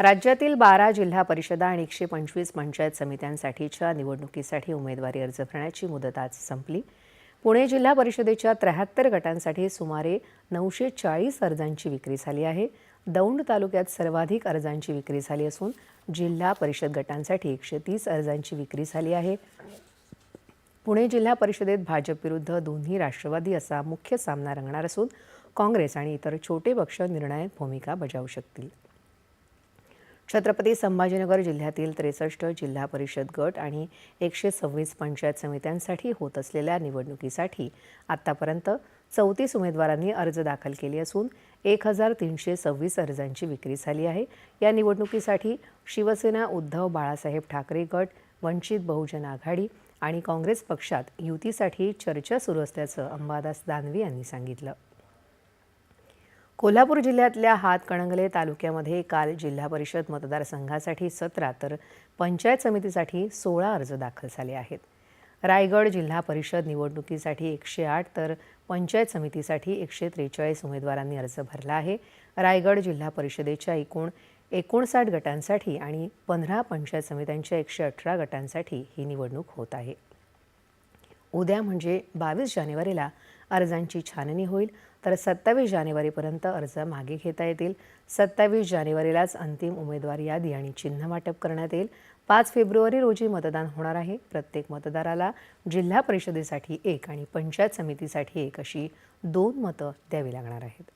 राज्यातील बारा जिल्हा परिषदा आणि एकशे पंचवीस पंचायत समित्यांसाठीच्या निवडणुकीसाठी उमेदवारी अर्ज भरण्याची मुदत आज संपली. पुणे जिल्हा परिषदेच्या त्र्याहत्तर गटांसाठी सुमारे नऊशे चाळीस अर्जांची विक्री झाली आहे. दौंड तालुक्यात सर्वाधिक अर्जांची विक्री झाली असून जिल्हा परिषद गटांसाठी एकशे तीस अर्जांची विक्री झाली आहे. पुणे जिल्हा परिषदेत भाजप विरुद्ध दोन्ही राष्ट्रवादी असा मुख्य सामना रंगणार असून काँग्रेस आणि इतर छोटे पक्ष निर्णायक भूमिका बजावू शकतील. छत्रपती संभाजीनगर जिल्ह्यातील त्रेसष्ट जिल्हा परिषद गट आणि एकशे सव्वीस पंचायत समित्यांसाठी होत असलेल्या निवडणुकीसाठी आत्तापर्यंत चौतीस उमेदवारांनी अर्ज दाखल केले असून एक हजार तीनशे सव्वीस अर्जांची विक्री झाली आहे. या निवडणुकीसाठी शिवसेना उद्धव बाळासाहेब ठाकरे गट वंचित बहुजन आघाडी आणि काँग्रेस पक्षात युतीसाठी चर्चा सुरू असल्याचं अंबादास दानवे यांनी सांगितलं. कोल्हापूर जिल्ह्यातल्या हातकणंगले तालुक्यामध्ये काल जिल्हा परिषद मतदारसंघासाठी सतरा तर पंचायत समितीसाठी सोळा अर्ज दाखल झाले आहेत. रायगड जिल्हा परिषद निवडणुकीसाठी एकशे आठ तर पंचायत समितीसाठी एकशे त्रेचाळीस उमेदवारांनी अर्ज भरला आहे. रायगड जिल्हा परिषदेच्या एकूण एकोणसाठ गटांसाठी आणि पंधरा पंचायत समित्यांच्या एकशे अठरा गटांसाठी ही निवडणूक होत आहे. उद्या म्हणजे बावीस जानेवारीला अर्जांची छाननी होईल. तर सत्तावीस जानेवारीपर्यंत अर्ज मागे घेता येतील. सत्तावीस जानेवारीलाच अंतिम उमेदवार यादी आणि चिन्ह वाटप करण्यात येईल. पाच फेब्रुवारी रोजी मतदान होणार आहे. प्रत्येक मतदाराला जिल्हा परिषदेसाठी एक आणि पंचायत समितीसाठी एक अशी दोन मतं द्यावी लागणार आहेत.